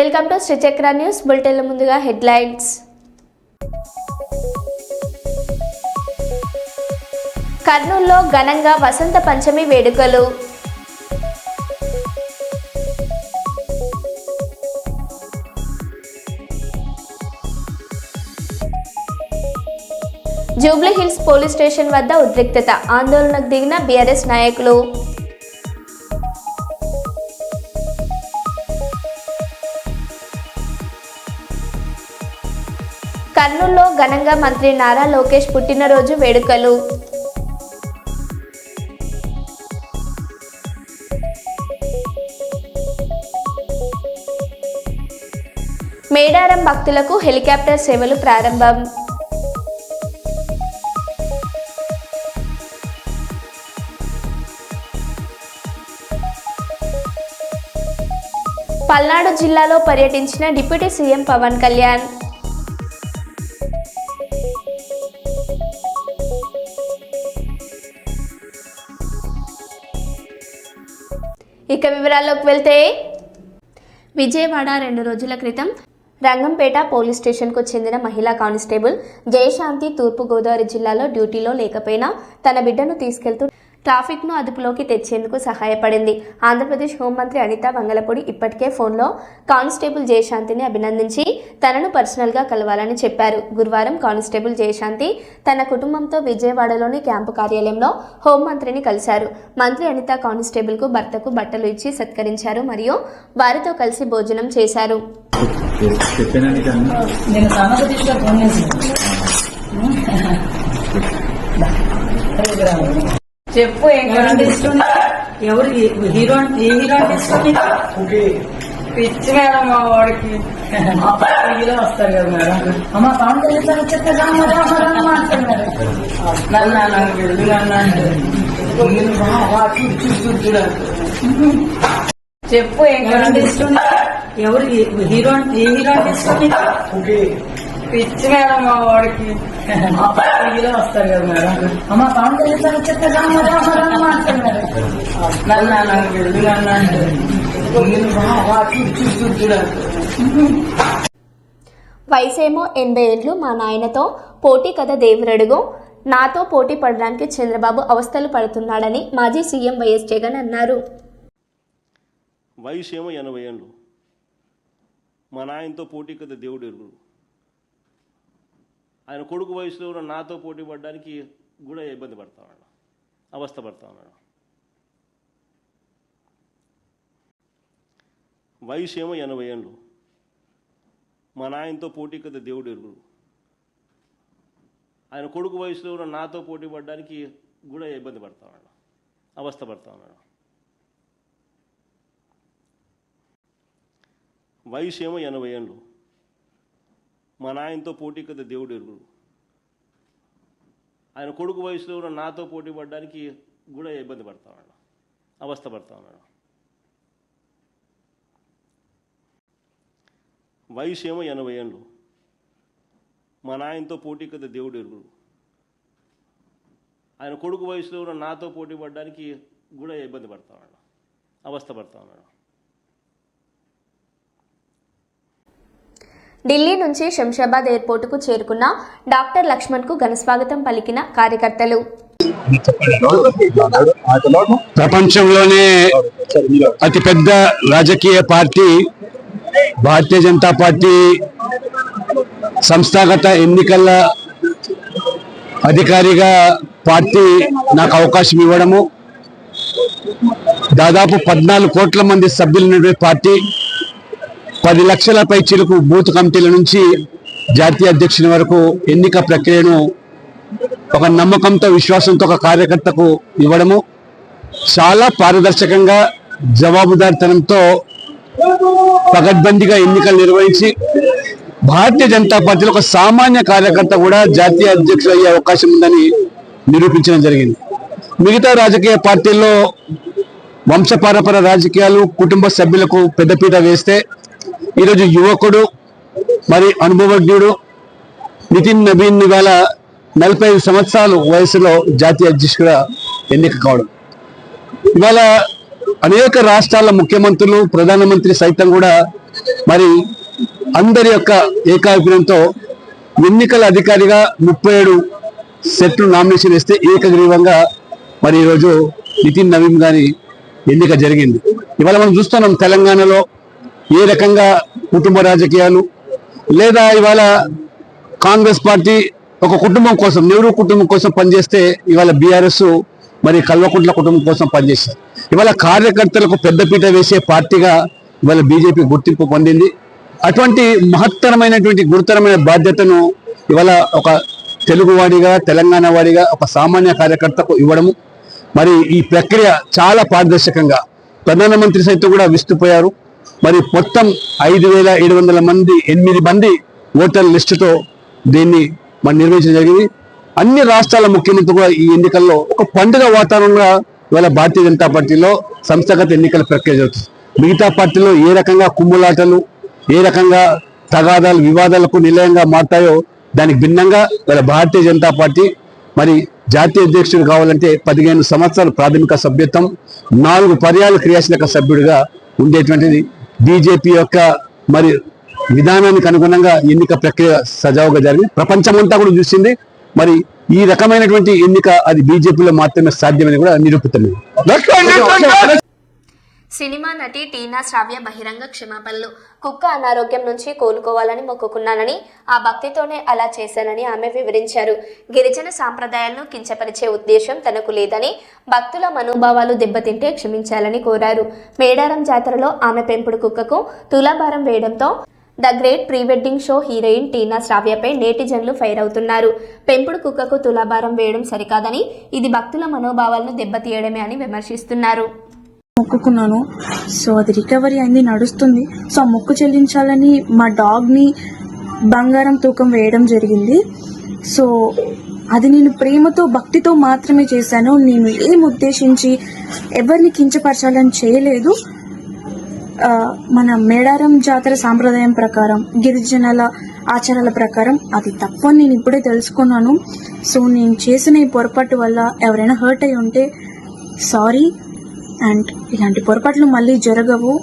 Welcome to Srichakra news బులెటిన్ల ముందుగా headlines. కర్నూలులో ఘనంగా వసంత పంచమి వేడుకలు. జూబ్లీ హిల్స్ పోలీస్ స్టేషన్ వద్ద ఉద్రిక్తత. ఆందోళనకు దిగిన బీఆర్ఎస్ నాయకులు. కర్నూలులో ఘనంగా మంత్రి నారా లోకేష్ పుట్టినరోజు వేడుకలు. మేడారం భక్తులకు హెలికాప్టర్ సేవలు ప్రారంభం. పల్నాడు జిల్లాలో పర్యటించిన డిప్యూటీ సీఎం పవన్ కళ్యాణ్. ఇక వివరాల్లోకి వెళ్తే విజయవాడ రెండు రోజుల క్రితం రంగంపేట పోలీస్ స్టేషన్కు చెందిన మహిళా కానిస్టేబుల్ జయశాంతి తూర్పుగోదావరి జిల్లాలో డ్యూటీలో లేకపోయినా తన బిడ్డను తీసుకెళ్తూ ట్రాఫిక్ను అదుపులోకి తెచ్చేందుకు సహాయపడింది. ఆంధ్రప్రదేశ్ హోంమంత్రి అనిత వంగలపూడి ఇప్పటికే ఫోన్లో కానిస్టేబుల్ జయశాంతిని అభినందించి తనను పర్సనల్గా కలవాలని చెప్పారు. గురువారం కానిస్టేబుల్ జయశాంతి తన కుటుంబంతో విజయవాడలోని క్యాంపు కార్యాలయంలో హోంమంత్రిని కలిశారు. మంత్రి అనిత కానిస్టేబుల్కు భర్తకు బట్టలు ఇచ్చి సత్కరించారు మరియు వారితో కలిసి భోజనం చేశారు. నేను చెప్పు ఏం కరెంట్ ఇష్టం ఎవరు హీరో అంటే- ఏ హీరో అంటే ఇష్టం? పిచ్చి మేడం మా వాడికి. హీరో వస్తారు కదా మేడం. అమ్మ పవన్ కళ్యాణ్ వచ్చేస్తే రామ రామ రామ అంటున్నారు నన్ను నన్ను వెళ్ళు. చెప్పు ఏం కరెంట్ ఇష్టం ఎవరు హీరో అంటే- ఏ హీరో అంటే ఇష్టం? పిచ్చి మేడం మా వాడికి. హీరో వస్తారు కదా మేడం. అమ్మ రామ రామ నన్ను నన్ను వెళ్ళు నన్ను అంటారు. చూడు, చూడు అంటారు. వయసేమో ఎనభై ఏళ్ళు మా నాయనతో పోటీ కథ దేవురడుగు నాతో పోటీ పడడానికి చంద్రబాబు అవస్థలు పడుతున్నాడని మాజీ సీఎం వైఎస్ జగన్ అన్నారు. వయసు ఏమో ఎనభై ఏళ్ళు. మా నాయనతో పోటీ కదా దేవుడు ఎరుగుడు ఆయన కొడుకు వయసులో ఉన్న నాతో పోటీ పడడానికి కూడా ఇబ్బంది పడతా ఉన్నాడు. అవస్థ పడతా ఉన్నాడు. వయసు ఏమో ఎనభై ఏళ్ళు. మా నాయనతో పోటీ కదా దేవుడు ఎరుగుడు. ఆయన కొడుకు వయసులో ఉన్న నాతో పోటీ పడడానికి కూడా ఇబ్బంది పడతా ఉన్నాడు. అవస్థ పడతా ఉన్నాడు. వయసు ఏమో ఎనభై ఏళ్ళు. మా నాయనతో పోటీ కదా దేవుడు ఎరుగుడు. ఆయన కొడుకు వయసులో ఉన్న నాతో పోటీ పడడానికి కూడా ఇబ్బంది పడతా ఉన్నాడు. అవస్థ పడతా ఉన్నాడు. వయసు ఏమో ఎనభై ఏళ్ళు. మా నాయనతో పోటీ కదా దేవుడు ఎరుగుడు. ఆయన కొడుకు వయసులో ఉన్న నాతో పోటీ పడడానికి కూడా ఇబ్బంది పడతా ఉన్నాడు. అవస్థ పడతా ఉన్నాడు. ఢిల్లీ నుంచి శంషాబాద్ ఎయిర్పోర్టుకు చేరుకున్న డాక్టర్ లక్ష్మణ్కు ఘనస్వాగతం పలికిన కార్యకర్తలు. ప్రపంచంలోనే అతిపెద్ద రాజకీయ పార్టీ భారతీయ జనతా పార్టీ సంస్థాగత ఎన్నికల అధికారిగా పార్టీ నాకు అవకాశం ఇవ్వడము. దాదాపు పద్నాలుగు కోట్ల మంది సభ్యులు పార్టీ. పది లక్షల పై బూత్ కమిటీల నుంచి జాతీయ అధ్యక్షుని వరకు ఎన్నిక ప్రక్రియను ఒక నమ్మకంతో విశ్వాసంతో ఒక కార్యకర్తకు ఇవ్వడము చాలా పారదర్శకంగా జవాబుదారితనంతో పగడ్బందీగా ఎన్నికలు నిర్వహించి భారతీయ జనతా పార్టీలో ఒక సామాన్య కార్యకర్త కూడా జాతీయ అధ్యక్షుడు అయ్యే అవకాశం ఉందని నిరూపించడం జరిగింది. మిగతా రాజకీయ పార్టీల్లో వంశపారపర రాజకీయాలు కుటుంబ సభ్యులకు పెద్దపీట వేస్తే ఈరోజు యువకుడు మరి అనుభవజ్ఞుడు నితిన్ నబీన్ ఇవాళ నలభై ఐదు సంవత్సరాలు వయసులో జాతీయ అధ్యక్షుడిగా ఎన్నిక కావడం. ఇవాళ అనేక రాష్ట్రాల ముఖ్యమంత్రులు ప్రధానమంత్రి సైతం కూడా మరి అందరి యొక్క ఏకాభిప్రాయంతో ఎన్నికల అధికారిగా ముప్పై ఏడు సెట్లు నామినేషన్ వేస్తే ఏకగ్రీవంగా మరి ఈరోజు నితిన్ నవీన్ గారి ఎన్నిక జరిగింది. ఇవాళ మనం చూస్తున్నాం తెలంగాణలో ఏ రకంగా కుటుంబ రాజకీయాలు లేదా ఇవాళ కాంగ్రెస్ పార్టీ ఒక కుటుంబం కోసం నెహ్రూ కుటుంబం కోసం పనిచేస్తే ఇవాళ బీఆర్ఎస్ మరి కల్వకుంట్ల కుటుంబం కోసం పనిచేసింది. ఇవాళ కార్యకర్తలకు పెద్దపీట వేసే పార్టీగా ఇవాళ బీజేపీ గుర్తింపు పొందింది. అటువంటి మహత్తరమైనటువంటి గురుతరమైన బాధ్యతను ఇవాళ ఒక తెలుగువాడిగా తెలంగాణ వాడిగా ఒక సామాన్య కార్యకర్తకు ఇవ్వడము. మరి ఈ ప్రక్రియ చాలా పారదర్శకంగా ప్రధానమంత్రి సైతం కూడా విస్తుపోయారు. మరి మొత్తం ఐదు వేల ఏడు వందల మంది ఎనిమిది మంది ఓటర్ లిస్టుతో దీన్ని మరి నిర్వహించడం జరిగింది. అన్ని రాష్ట్రాల ముఖ్యమంత్రి కూడా ఈ ఎన్నికల్లో ఒక పండుగ వాతావరణంగా ఇవాళ భారతీయ జనతా పార్టీలో సంస్థాగత ఎన్నికల ప్రక్రియ జరుగుతుంది. మిగతా పార్టీలో ఏ రకంగా కుమ్ములాటలు ఏ రకంగా తగాదాలు వివాదాలకు నిలయంగా మారుతాయో దానికి భిన్నంగా ఇవాళ భారతీయ జనతా పార్టీ మరి జాతీయ అధ్యక్షుడు కావాలంటే పదిహేను సంవత్సరాల ప్రాథమిక సభ్యత్వం నాలుగు పర్యాలు క్రియాశీలక సభ్యుడిగా ఉండేటువంటిది బీజేపీ యొక్క మరి విధానానికి అనుగుణంగా ఎన్నిక ప్రక్రియ సజావుగా జరిగింది. ప్రపంచమంతా కూడా చూసింది. మరి ఈ రకమైనటువంటి ఎన్నిక అది బీజేపీలో మాత్రమే సాధ్యమని కూడా నిరూపితమైంది. సినిమా నటి టీనా శ్రావ్య బహిరంగ క్షమాపణలు. కుక్క అనారోగ్యం నుంచి కోలుకోవాలని మొక్కుకున్నానని ఆ భక్తితోనే అలా చేశానని ఆమె వివరించారు. గిరిజన సాంప్రదాయాలను కించపరిచే ఉద్దేశం తనకు లేదని భక్తుల మనోభావాలు దెబ్బతింటే క్షమించాలని కోరారు. మేడారం జాతరలో ఆమె పెంపుడు కుక్కకు తులాభారం వేయడంతో the great pre wedding show heroine Tina శ్రావ్యపై నేటిజన్లు ఫైర్ అవుతున్నారు. పెంపుడు కుక్కకు తులాభారం వేయడం సరికాదని ఇది భక్తుల మనోభావాలను దెబ్బతీయడమే అని విమర్శిస్తున్నారు. మొక్కుకున్నాను. సో అది రికవరీ అయింది నడుస్తుంది. సో ఆ మొక్కు చెల్లించాలని మా డాగ్ని బంగారం తూకం వేయడం జరిగింది. సో అది నేను ప్రేమతో భక్తితో మాత్రమే చేశాను. నేను ఏం ఉద్దేశించి ఎవరిని కించపరచాలని చేయలేదు. మన మేడారం జాతర సాంప్రదాయం ప్రకారం గిరిజనుల ఆచారాల ప్రకారం అది తప్పు అని నేను ఇప్పుడే తెలుసుకున్నాను. సో నేను చేసిన ఈ పొరపాటు వల్ల ఎవరైనా హర్ట్ అయి ఉంటే సారీ. అండ్ ఇలాంటి పొరపాట్లు మళ్ళీ జరగవు.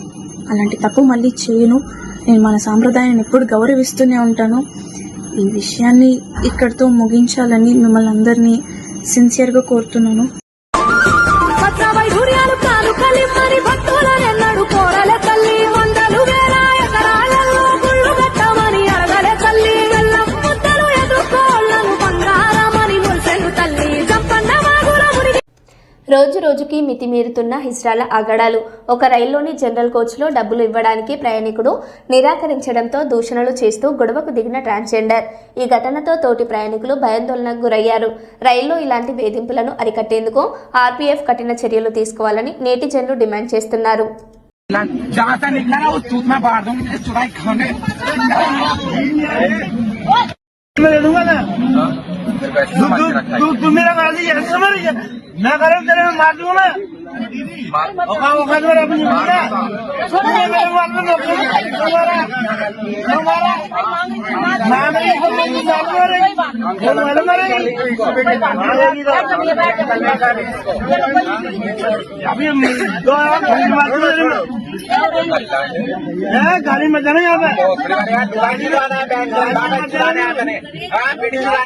అలాంటి తప్పు మళ్ళీ చేయను. నేను మన సాంప్రదాయాన్ని ఎప్పుడు గౌరవిస్తూనే ఉంటాను. ఈ విషయాన్ని ఇక్కడితో ముగించాలని మిమ్మల్ని అందరినీ సిన్సియర్గా కోరుతున్నాను. రోజు రోజుకి మితిమీరుతున్న హిజ్రాల ఆగడాలు ఒక రైల్లోని జనరల్ కోచ్లో డబ్బులు ఇవ్వడానికి ప్రయాణికుడు నిరాకరించడంతో దూషణలు చేస్తూ గొడవకు దిగిన ట్రాన్స్జెండర్ ఈ ఘటనతో తోటి ప్రయాణికులు భయాందోళనకు గురయ్యారు రైల్లో ఇలాంటి వేధింపులను అరికట్టేందుకు ఆర్పీఎఫ్ కఠిన చర్యలు తీసుకోవాలని నేటిజన్లు డిమాండ్ చేస్తున్నారు जहाँ से निकला ना उस चूत में बांट दूंगी तेरे चुराई खाने तू मेरा गाली ऐसे मैं गरम तेरे में मार दूँगा ना। ना औका औका तो अपनी मारा तू मेरे मार दूंगा तुम्हारा तुम्हारा मार मेरी को मेरी मार मारेगी वो मार मारेगी मारेगी तो अभी हम दो गाली मार दूंगा है गाली मत जाना यहाँ पे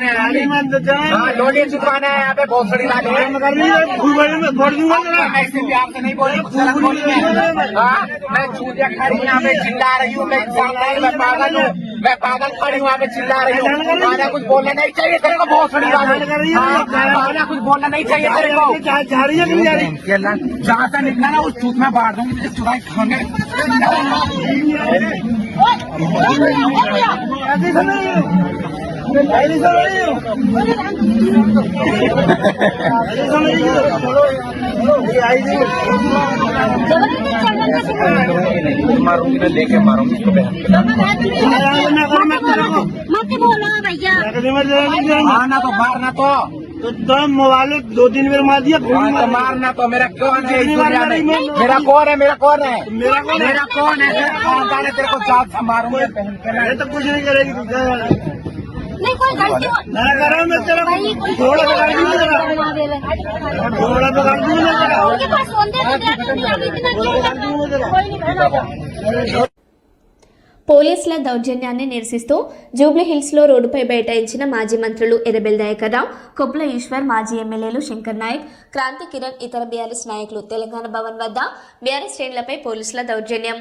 गाली मत जाना लोडी चुकाना है यहाँ पे बहुत बड़ी बात है मैं कर रही है फूल में फोड़ दूंगा प्यार से नहीं बोल हूँ हाँ, मैं चूतिया खड़ी हूँ यहाँ पे चिल्ला रही हूँ मैं इंसान नहीं मैं पागल हूँ मैं पागल खड़ी हूँ यहाँ पे चिल्ला रही हूँ खाना कुछ बोलना नहीं चाहिए तेरे को बहुत बड़ी बात है हाँ, खाना कुछ बोलना नहीं चाहिए तेरे को जा रही है कि नहीं जा रही जहाँ से निकला ना उस चूत में बांट दूँगी चुराई खाने मारूँगी ना लेके मारूँगी इसको मारना तो मारना तो तो तुम मोबाइल दो दिन में मार दिया मारना तो मेरा कौन है मेरा कौन है मेरा कौन है मेरा कौन है मेरा कौन है मारूँगा तो कुछ नहीं करेगी नहीं कोई गलती हो मैं कर रहा हूँ मैं तेरा भाई कोई थोड़ा तो कर दूंगा तेरा थोड़ा तो कर दूंगा मैं तेरा उनके पास फोन दे तो दिया तो नहीं अभी इतना क्यों करना? कोई नहीं పోలీసుల దౌర్జన్యాన్ని నిరసిస్తూ జూబ్లీ హిల్స్లో రోడ్డుపై బైఠాయించిన మాజీ మంత్రులు ఎర్రబెల్ దయాకర్ రావు కొప్పుల ఈశ్వర్ మాజీ ఎమ్మెల్యేలు శంకర్ నాయక్ క్రాంతి కిరణ్ ఇతర బీఆర్ఎస్ నాయకులు తెలంగాణ భవన్ వద్ద బీఆర్ఎస్ శ్రేణులపై పోలీసుల దౌర్జన్యం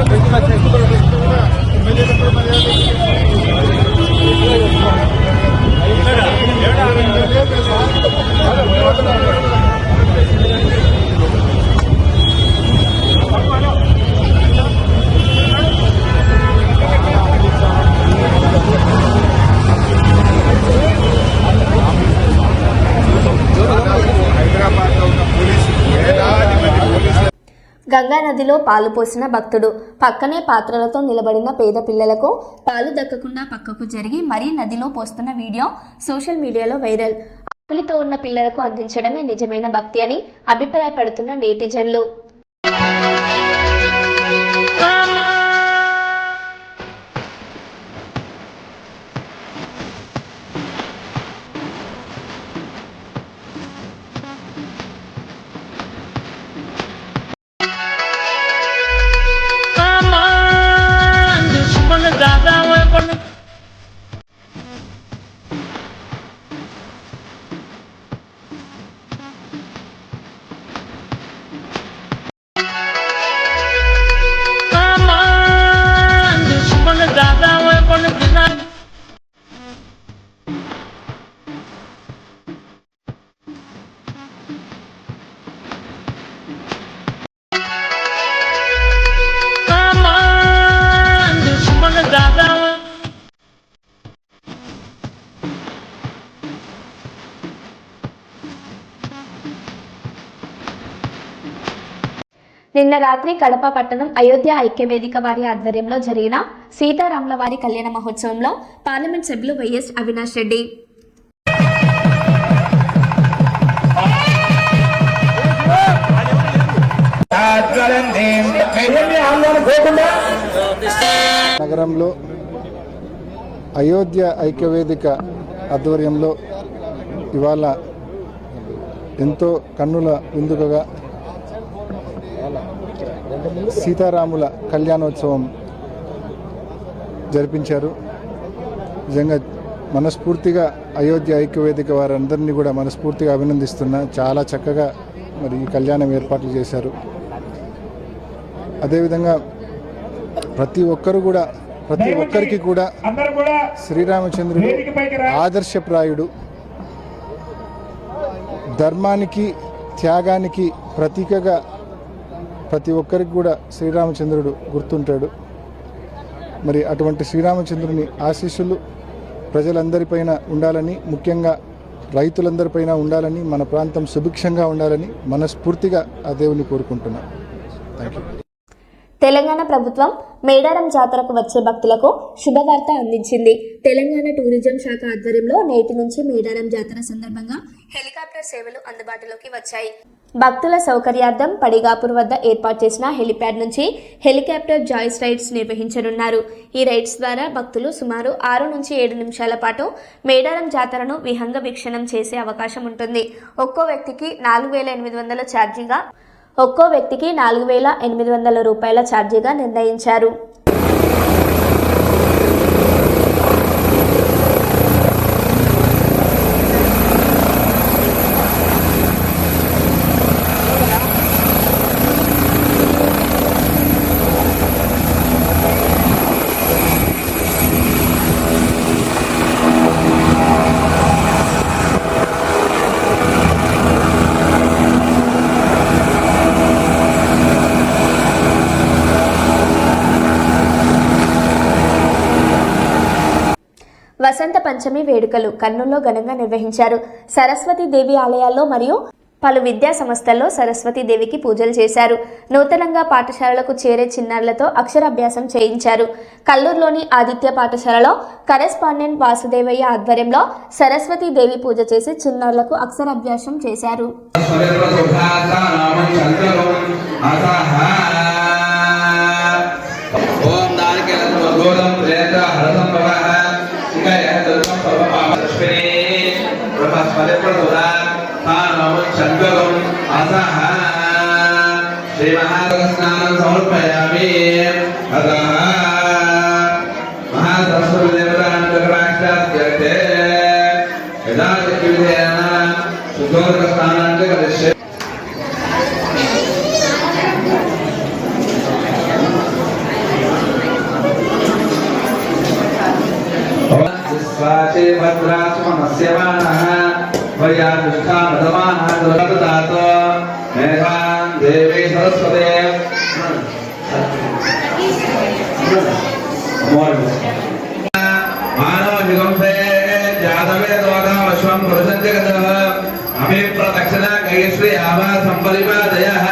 గంగా నదిలో పాలు పోసిన భక్తుడు. పక్కనే పాత్రలతో నిలబడిన పేద పిల్లలకు పాలు దక్కకుండా పక్కకు జరిగి మరీ నదిలో పోస్తున్న వీడియో సోషల్ మీడియాలో వైరల్. ఆకలితో ఉన్న పిల్లలకు అందించడమే నిజమైన భక్తి అని అభిప్రాయపడుతున్న నేటిజన్లు. నిన్న రాత్రి కడప పట్టణం అయోధ్య ఐక్యవేదిక వారి ఆధ్వర్యంలో జరిగిన సీతారాముల వారి కళ్యాణ మహోత్సవంలో పార్లమెంట్ సభ్యులు వైఎస్ అవినాష్ రెడ్డి. నగరంలో అయోధ్య ఐక్యవేదిక ఆధ్వర్యంలో ఇవాళ ఎంతో కన్నుల విందుకగా సీతారాముల కళ్యాణోత్సవం జరిపించారు. నిజంగా మనస్ఫూర్తిగా అయోధ్య ఐక్యవేదిక వారందరినీ కూడా మనస్ఫూర్తిగా అభినందిస్తున్నా చాలా చక్కగా మరి ఈ కళ్యాణం ఏర్పాట్లు చేశారు. అదేవిధంగా ప్రతి ఒక్కరు కూడా ప్రతి ఒక్కరికి కూడా శ్రీరామచంద్రుడు ఆదర్శప్రాయుడు. ధర్మానికి త్యాగానికి ప్రతీకగా ప్రతి ఒక్కరికి కూడా శ్రీరామచంద్రుడు గుర్తుంటాడు. మరి అటువంటి శ్రీరామచంద్రుని ఆశీస్సులు ప్రజలందరిపైన ఉండాలని ముఖ్యంగా రైతులందరిపైన ఉండాలని మన ప్రాంతం సుభిక్షంగా ఉండాలని మనస్ఫూర్తిగా ఆ దేవుని కోరుకుంటున్నాను థ్యాంక్ యూ తెలంగాణ ప్రభుత్వం మేడారం జాతరకు వచ్చే భక్తులకు శుభవార్త అందించింది. తెలంగాణ టూరిజం శాఖ ఆధ్వర్యంలో నేటి నుంచి మేడారం జాతర సందర్భంగా హెలికాప్టర్ సేవలు అందుబాటులోకి వచ్చాయి. భక్తుల సౌకర్యార్థం పడిగాపూర్ వద్ద ఏర్పాటు చేసిన హెలిప్యాడ్ నుంచి హెలికాప్టర్ జాయిస్ రైడ్స్ నిర్వహించనున్నారు. ఈ రైడ్స్ ద్వారా భక్తులు సుమారు ఆరు నుంచి ఏడు నిమిషాల పాటు మేడారం జాతరను విహంగ వీక్షణం చేసే అవకాశం ఉంటుంది. ఒక్కో వ్యక్తికి నాలుగు వేల ఎనిమిది వందల ఛార్జీగా ఒక్కో వ్యక్తికి నాలుగు వేల ఎనిమిది వందల రూపాయల ఛార్జీగా నిర్ణయించారు వసంత పంచమి వేడుకలు కర్నూలులో ఘనంగా నిర్వహించారు. సరస్వతి దేవి ఆలయాల్లో మరియు పలు విద్యా సంస్థల్లో సరస్వతీదేవికి పూజలు చేశారు. నూతనంగా పాఠశాలలకు చేరే చిన్నారులతో అక్షరాభ్యాసం చేయించారు. కల్లూరులోని ఆదిత్య పాఠశాలలో కరెస్పాండెంట్ వాసుదేవయ్య ఆధ్వర్యంలో సరస్వతీదేవి పూజ చేసి చిన్నారులకు అక్షరాభ్యాసం చేశారు. ఓం చంద్రం అసహ. శ్రీమహాస్నానం సమర్పయామి. అత प्रतिष्ठा प्रथमानात मेधान देवी सरस्वते। मानव निगंसे जातवे द्वारा अश्वम प्रसंजगतः हमें प्रदक्षिणा गयश्री आभा संपरिमा जयः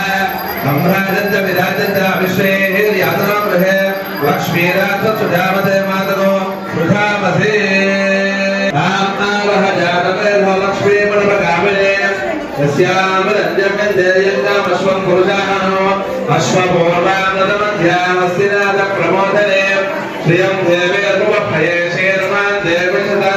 संभ्राजंत विराजंत अभिषेक यात्रा गृहे लक्ष्मीराज सुजामते मातरो सुजामते रामनावः जातवे लक्ष्मी मनपकामिने यस्यामरञ्जकन्देयङ्गामश्वं पुरुषाणो अश्वपूर्वामृतमध्यामस्तिनाथ प्रमोदने श्रियं देवे रूपभये शेर्मान् देवशताम्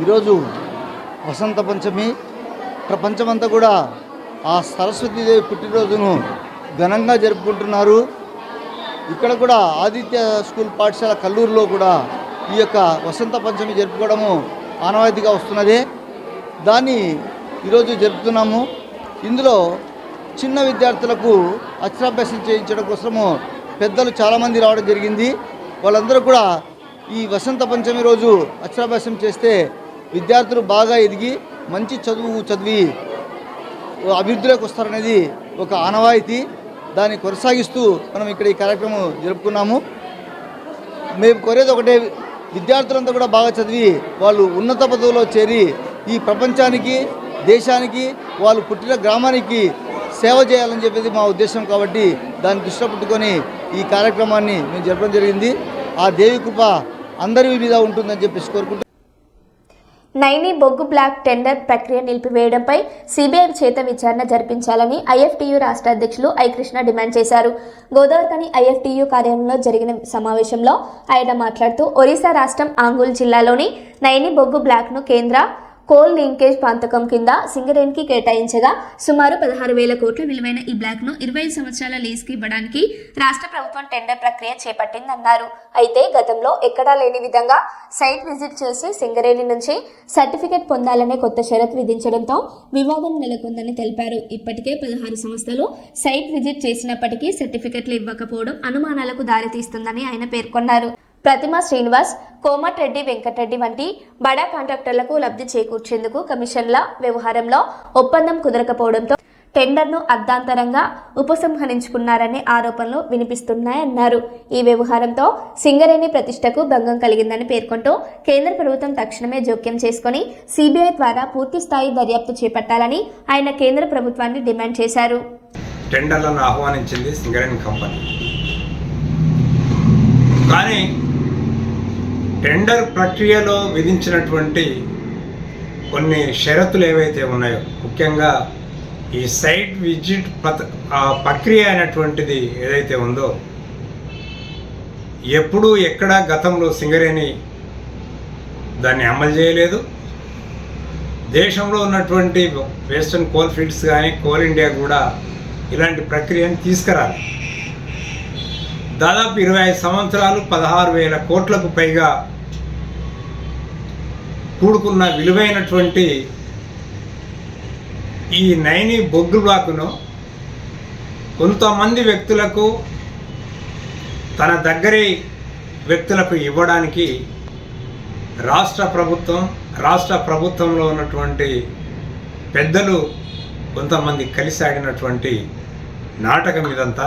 ఈరోజు వసంత పంచమి. ప్రపంచమంతా కూడా ఆ సరస్వతీదేవి పుట్టినరోజును ఘనంగా జరుపుకుంటున్నారు. ఇక్కడ కూడా ఆదిత్య స్కూల్ పాఠశాల కల్లూరులో కూడా ఈ యొక్క వసంత పంచమి జరుపుకోవడము ఆనవాయితీగా వస్తున్నది. దాన్ని ఈరోజు జరుపుతున్నాము. ఇందులో చిన్న విద్యార్థులకు అక్షరాభ్యాసం చేయించడం కోసము పెద్దలు చాలామంది రావడం జరిగింది. వాళ్ళందరూ కూడా ఈ వసంత పంచమి రోజు అక్షరాభ్యాసం చేస్తే విద్యార్థులు బాగా ఎదిగి మంచి చదువు చదివి అభివృద్ధిలోకి వస్తారనేది ఒక ఆనవాయితీ. దాన్ని కొనసాగిస్తూ మనం ఇక్కడ ఈ కార్యక్రమం జరుపుకున్నాము. మేము కోరేది ఒకటే విద్యార్థులంతా కూడా బాగా చదివి వాళ్ళు ఉన్నత పదవిలో చేరి ఈ ప్రపంచానికి దేశానికి వాళ్ళు పుట్టిన గ్రామానికి సేవ చేయాలని చెప్పేది మా ఉద్దేశం కాబట్టి దాన్ని దృష్టిలో పెట్టుకొని ఈ కార్యక్రమాన్ని మేము జరపడం జరిగింది. ఆ దేవి కృప అందరి మీద ఉంటుందని చెప్పేసి కోరుకుంటున్నాం. నైని బొగ్గు బ్లాక్ టెండర్ ప్రక్రియ నిలిపివేయడంపై సిబిఐ చేత విచారణ జరిపించాలని ఐఎఫ్టీయూ రాష్ట్ర అధ్యక్షులు ఐ కృష్ణ డిమాండ్ చేశారు. గోదావరికని ఐఎఫ్టీయూ కార్యాలయంలో జరిగిన సమావేశంలో ఆయన మాట్లాడుతూ ఒరిస్సా రాష్ట్రం ఆంగుల్ జిల్లాలోని నైని బొగ్గు బ్లాక్ను కేంద్ర కోల్ లింకేజ్ ప్రాంతకం కింద సింగరేణికి కేటాయించగా సుమారు పదహారు వేల కోట్ల విలువైన ఈ బ్లాక్ను ఇరవై ఐదు సంవత్సరాల లీజ్కి ఇవ్వడానికి రాష్ట్ర ప్రభుత్వం టెండర్ ప్రక్రియ చేపట్టిందన్నారు. అయితే గతంలో ఎక్కడా లేని విధంగా సైట్ విజిట్ చేసి సింగరేణి నుంచి సర్టిఫికెట్ పొందాలనే కొత్త షరతు విధించడంతో వివాదం నెలకొందని తెలిపారు. ఇప్పటికే పదహారు సంస్థలు సైట్ విజిట్ చేసినప్పటికీ సర్టిఫికెట్లు ఇవ్వకపోవడం అనుమానాలకు దారితీస్తుందని ఆయన పేర్కొన్నారు. ప్రతిమ శ్రీనివాస్ కోమటిరెడ్డి వెంకటరెడ్డి వంటి బడా కాంట్రాక్టర్లకు లబ్ధి చేకూర్చేందుకు కమిషన్ల వ్యవహారంలో ఒప్పందం కుదరకపోవడంతో టెండర్ను అర్ధాంతరంగా ఉపసంహరించుకున్నారనే ఆరోపణలు వినిపిస్తున్నాయన్నారు. ఈ వ్యవహారంతో సింగరేణి ప్రతిష్టకు భంగం కలిగిందని పేర్కొంటూ కేంద్ర ప్రభుత్వం తక్షణమే జోక్యం చేసుకుని సిబిఐ ద్వారా పూర్తి స్థాయి దర్యాప్తు చేపట్టాలని ఆయన కేంద్ర ప్రభుత్వాన్ని డిమాండ్ చేశారు. టెండర్లను ఆహ్వానించింది సింగరేణి కంపెనీ. కానీ టెండర్ ప్రక్రియలో విధించినటువంటి కొన్ని షరతులు ఏవైతే ఉన్నాయో ముఖ్యంగా ఈ సైట్ విజిట్ పత ఆ ప్రక్రియ అనేటువంటిది ఏదైతే ఉందో ఎప్పుడూ ఎక్కడ గతంలో సింగరేణి దాన్ని అమలు చేయలేదు. దేశంలో ఉన్నటువంటి వెస్టర్న్ కోల్ ఫీల్డ్స్ కానీ కోల్ ఇండియా కూడా ఇలాంటి ప్రక్రియను తీసుకురాలి. దాదాపు ఇరవై ఐదు సంవత్సరాలు పదహారు వేల కోట్లకు పైగా కూడుకున్న విలువైనటువంటి ఈ నైని బొగ్గు బ్లాకును కొంతమంది వ్యక్తులకు తన దగ్గరి వ్యక్తులకు ఇవ్వడానికి రాష్ట్ర ప్రభుత్వం రాష్ట్ర ప్రభుత్వంలో ఉన్నటువంటి పెద్దలు కొంతమంది కలిసి ఆడినటువంటి నాటకం ఇదంతా.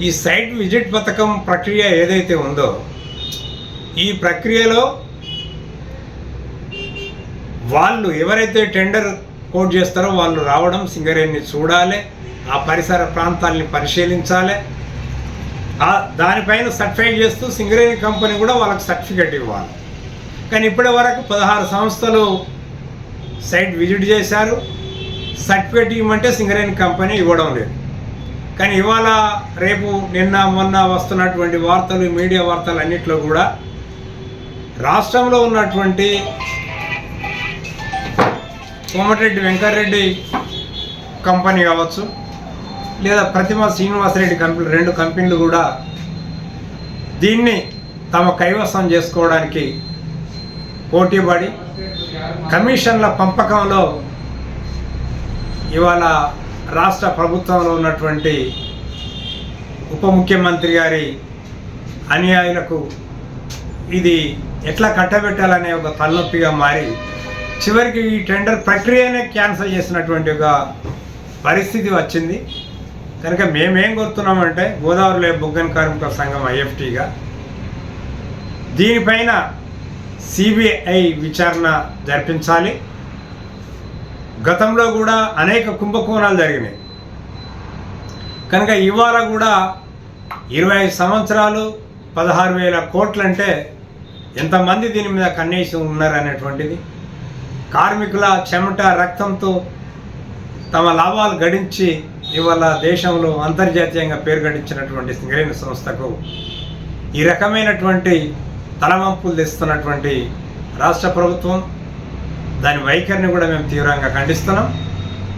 ఈ సైట్ విజిట్ పథకం ప్రక్రియ ఏదైతే ఉందో ఈ ప్రక్రియలో వాళ్ళు ఎవరైతే టెండర్ కోట్ చేస్తారో వాళ్ళు రావడం సింగరేణిని చూడాలి ఆ పరిసర ప్రాంతాలని పరిశీలించాలి. ఆ దానిపైన సర్టిఫై చేస్తూ సింగరేణి కంపెనీ కూడా వాళ్ళకి సర్టిఫికెట్ ఇవ్వాలి. కానీ ఇప్పటి వరకు పదహారు సంస్థలు సైట్ విజిట్ చేశారు. సర్టిఫికెట్ ఇవ్వమంటే సింగరేణి కంపెనీ ఇవ్వడం లేదు. కానీ ఇవాళ రేపు నిన్న మొన్న వస్తున్నటువంటి వార్తలు మీడియా వార్తలు అన్నింటిలో కూడా రాష్ట్రంలో ఉన్నటువంటి కోమటిరెడ్డి వెంకటరెడ్డి కంపెనీ కావచ్చు లేదా ప్రతిమ శ్రీనివాసరెడ్డి కంపెనీ రెండు కంపెనీలు కూడా దీన్ని తమ కైవసం చేసుకోవడానికి పోటీపడి కమిషన్ల పంపకంలో ఇవాళ రాష్ట్ర ప్రభుత్వంలో ఉన్నటువంటి ఉప ముఖ్యమంత్రి గారి అనుయాయులకు ఇది ఎట్లా కట్టబెట్టాలనే ఒక తలనొప్పిగా మారి చివరికి ఈ టెండర్ ప్రక్రియనే క్యాన్సిల్ చేసినటువంటి ఒక పరిస్థితి వచ్చింది. కనుక మేమేం కోరుతున్నామంటే గోదావరిలో బుగ్గన్ కార్మిక సంఘం ఐఎఫ్టీగా దీనిపైన సిబిఐ విచారణ జరిపించాలి. గతంలో కూడా అనేక కుంభకోణాలు జరిగినాయి. కనుక ఇవాళ కూడా ఇరవై ఐదు సంవత్సరాలు పదహారు వేల కోట్లంటే ఎంతమంది దీని మీద కన్నేసి ఉన్నారనేటువంటిది కార్మికుల చెమట రక్తంతో తమ లాభాలు గడించి ఇవాళ దేశంలో అంతర్జాతీయంగా పేరు గడించినటువంటి సింగరేణి సంస్థకు ఈ రకమైనటువంటి తలవంపులు తెస్తున్నటువంటి రాష్ట్ర ప్రభుత్వం దాని వైఖరిని కూడా మేము తీవ్రంగా ఖండిస్తున్నాం.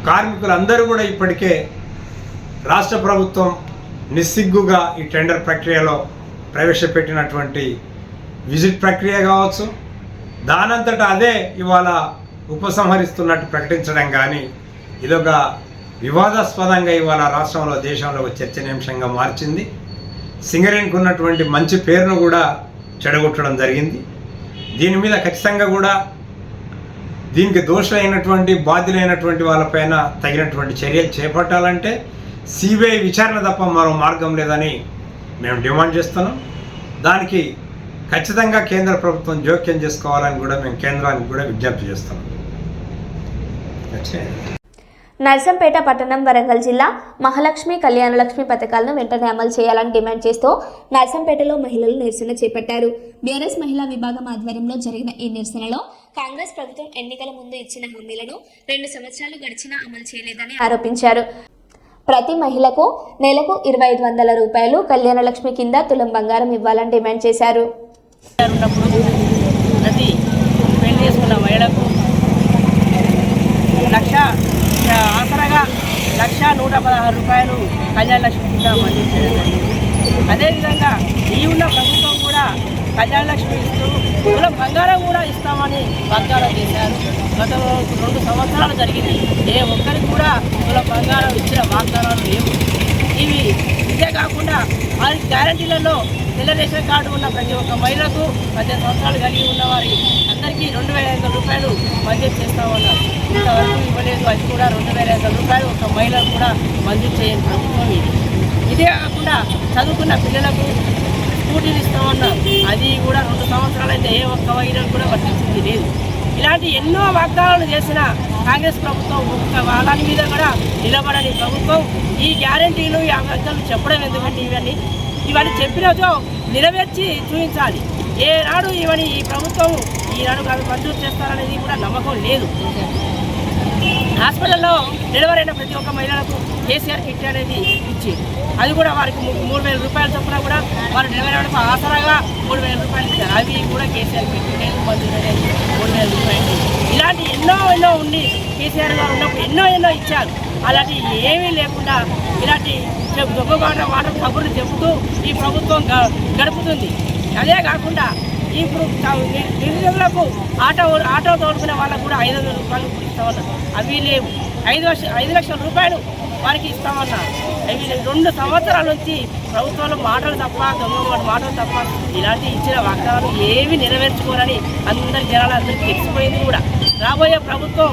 కార్మికులందరూ కూడా ఇప్పటికే రాష్ట్ర ప్రభుత్వం నిస్సిగ్గుగా ఈ టెండర్ ప్రక్రియలో ప్రవేశపెట్టినటువంటి విజిట్ ప్రక్రియ కావచ్చు. దానంతట అదే ఇవాళ ఉపసంహరిస్తున్నట్టు ప్రకటించడం కానీ ఇదొక వివాదాస్పదంగా ఇవాళ రాష్ట్రంలో దేశంలో ఒక చర్చనీయాంశంగా మార్చింది. సింగరేణికి ఉన్నటువంటి మంచి పేరును కూడా చెడగొట్టడం జరిగింది. దీని మీద ఖచ్చితంగా కూడా దీనికి దోషులైనటువంటి బాధ్యులైనటువంటి వాళ్ళపైన తగినటువంటి చర్యలు చేపట్టాలంటే సిబిఐ విచారణ తప్ప మరో మార్గం లేదని మేము డిమాండ్ చేస్తున్నాం. దానికి ఖచ్చితంగా కేంద్ర ప్రభుత్వం జోక్యం చేసుకోవాలని కూడా మేము కేంద్రానికి కూడా విజ్ఞప్తి చేస్తున్నాం. నర్సంపేట పట్టణం వరంగల్ జిల్లా మహాలక్ష్మి కళ్యాణలక్ష్మి పథకాలను వెంటనే అమలు చేయాలని డిమాండ్ చేస్తూ నర్సంపేటలో మహిళలు నిరసన చేపట్టారు. బీఆర్ఎస్ మహిళా విభాగం ఆధ్వర్యంలో జరిగిన ఈ నిరసనలో కాంగ్రెస్ ప్రభుత్వం ఎన్నికల ముందు ఇచ్చిన హామీలను రెండు సంవత్సరాలు గడిచినా అమలు చేయలేదని ఆరోపించారు. ప్రతి మహిళకు నెలకు ఇరవై ఐదు వందల రూపాయలు కళ్యాణలక్ష్మి కింద తులం బంగారం ఇవ్వాలని డిమాండ్ చేశారు ఉన్నప్పుడు ప్రతి పెళ్ళి చేసుకున్న మహిళకు లక్ష ఆసరగా లక్ష నూట పదహారు రూపాయలు కళ్యాణ లక్ష్మి కింద మంజూరు చేయడం జరిగింది. అదేవిధంగా ఈ ఉన్న ప్రభుత్వం కూడా కళ్యాణ లక్ష్మి ఇస్తూ కులం బంగారం కూడా ఇస్తామని వాగ్దానం చేశారు. గత రెండు సంవత్సరాలు జరిగింది. ఏ ఒక్కరికి కూడా కులం బంగారం ఇచ్చిన వాగ్దానాలు లేవు. ఇవి ఇదే కాకుండా వారి గ్యారంటీలలో తెల్ల రేషన్ కార్డు ఉన్న ప్రతి ఒక్క మహిళకు పద్దెనిమిది సంవత్సరాలు కలిగి ఉన్న వారి అందరికీ రెండు వేల ఐదు రూపాయలు మంజూరు చేస్తామన్నారు ఇంతవరకు ఇవ్వలేదు అది కూడా రెండు వేల ఐదు రూపాయలు ఒక మహిళకు కూడా మంజూరు చేయని ప్రభుత్వం ఇది. ఇదే కాకుండా చదువుకున్న పిల్లలకు స్కూటీలు ఇస్తామన్నారు అది కూడా రెండు సంవత్సరాలైతే అయితే ఏ ఒక్క మహిళకు కూడా వర్తించింది లేదు. ఇలాంటి ఎన్నో వాగ్దానాలు చేసిన కాంగ్రెస్ ప్రభుత్వం ఒక్క వాళ్ళ మీద కూడా నిలబడని ప్రభుత్వం ఈ గ్యారంటీలు ఈ వాగ్దానాలు చెప్పడం ఎందుకంటే ఇవన్నీ? ఇవన్నీ చెప్పినతో నెరవేర్చి చూపించాలి. ఏనాడు ఇవన్నీ ఈ ప్రభుత్వం ఈనాడు కాదు మంజూరు చేస్తారనేది కూడా నమ్మకం లేదు. హాస్పిటల్లో డెలివరీ అయిన ప్రతి ఒక్క మహిళలకు కేసీఆర్ కిట్ అనేది ఇచ్చి అది కూడా వారికి మూడు వేల రూపాయలు చొప్పున కూడా వారు డెలివరీ అవ్వడానికి ఆసరాగా మూడు వేల రూపాయలు ఇచ్చారు. అవి కూడా కేసీఆర్ కిట్ లేదు మంజూరు అనేది మూడు వేల రూపాయలు. ఇలాంటి ఎన్నో ఎన్నో ఉండి కేసీఆర్ గారు ఉన్నప్పుడు ఎన్నో ఎన్నో ఇచ్చారు. అలాంటి ఏమీ లేకుండా ఇలాంటి చెప్ దొంగబాట మాట కబుర్లు చెబుతూ ఈ ప్రభుత్వం గ- గడుపుతుంది. అదే కాకుండా ఇప్పుడు నిరుద్యోగులకు ఆటో ఆటో తోడుకునే వాళ్ళకు కూడా ఐదు వందల రూపాయలు ఇస్తామన్నారు. అవి లేవు. ఐదు లక్ష ఐదు లక్షల రూపాయలు వారికి ఇస్తామన్నారు. అవి రెండు సంవత్సరాల నుంచి ప్రభుత్వంలో మాటలు తప్ప దొంగ మాటలు తప్ప ఇలాంటి ఇచ్చిన వాగ్దానాలు ఏవి నెరవేర్చుకోరని అందరి జనాలు అందరికీ తెలిసిపోయింది కూడా. రాబోయే ప్రభుత్వం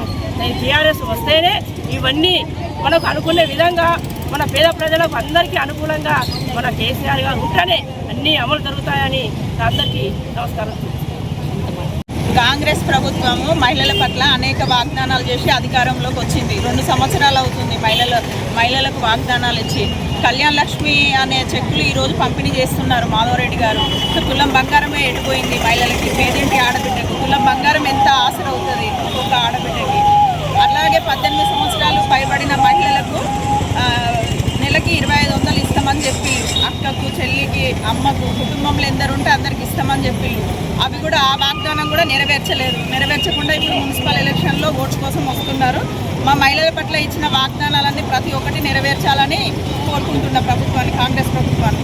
టీఆర్ఎస్ వస్తేనే ఇవన్నీ మనకు అనుకునే విధంగా మన పేద ప్రజలకు అందరికీ అనుకూలంగా మన కేసీఆర్ గారు ఉంటేనే అన్నీ అమలు జరుగుతాయని అందరికీ నమస్కారం. కాంగ్రెస్ ప్రభుత్వము మహిళల పట్ల అనేక వాగ్దానాలు చేసి అధికారంలోకి వచ్చింది. రెండు సంవత్సరాలు అవుతుంది మహిళల మహిళలకు వాగ్దానాలు ఇచ్చి. కళ్యాణ్ లక్ష్మి అనే చెక్కులు ఈరోజు పంపిణీ చేస్తున్నారు మాధవరెడ్డి గారు. తులం బంగారమే ఎడిపోయింది మహిళలకి? పేదింటి ఆడబిడ్డకు. తులం బంగారం ఎంత ఆసర అవుతుంది ఒక్కొక్క ఆడబిడ్డకి? అలాగే పద్దెనిమిది సంవత్సరాలు పైబడిన మహిళలకు నెలకి ఇరవై ఐదు వందలు ఇస్తామని చెప్పి అక్కకు చెల్లికి అమ్మకు కుటుంబంలో ఎందరు ఉంటే అందరికి ఇస్తామని చెప్పి అవి కూడా ఆ వాగ్దానం కూడా నెరవేర్చలేదు. నెరవేర్చకుండా ఇప్పుడు మున్సిపల్ ఎలక్షన్లో ఓట్స్ కోసం వస్తున్నారు. మా మహిళల పట్ల ఇచ్చిన వాగ్దానాలన్నీ ప్రతి ఒక్కటి నెరవేర్చాలని కోరుకుంటున్న ప్రభుత్వాన్ని కాంగ్రెస్ ప్రభుత్వాన్ని.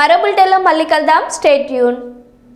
మరో బులెటిన్లో మళ్ళీ కలుద్దాం. Stay tuned.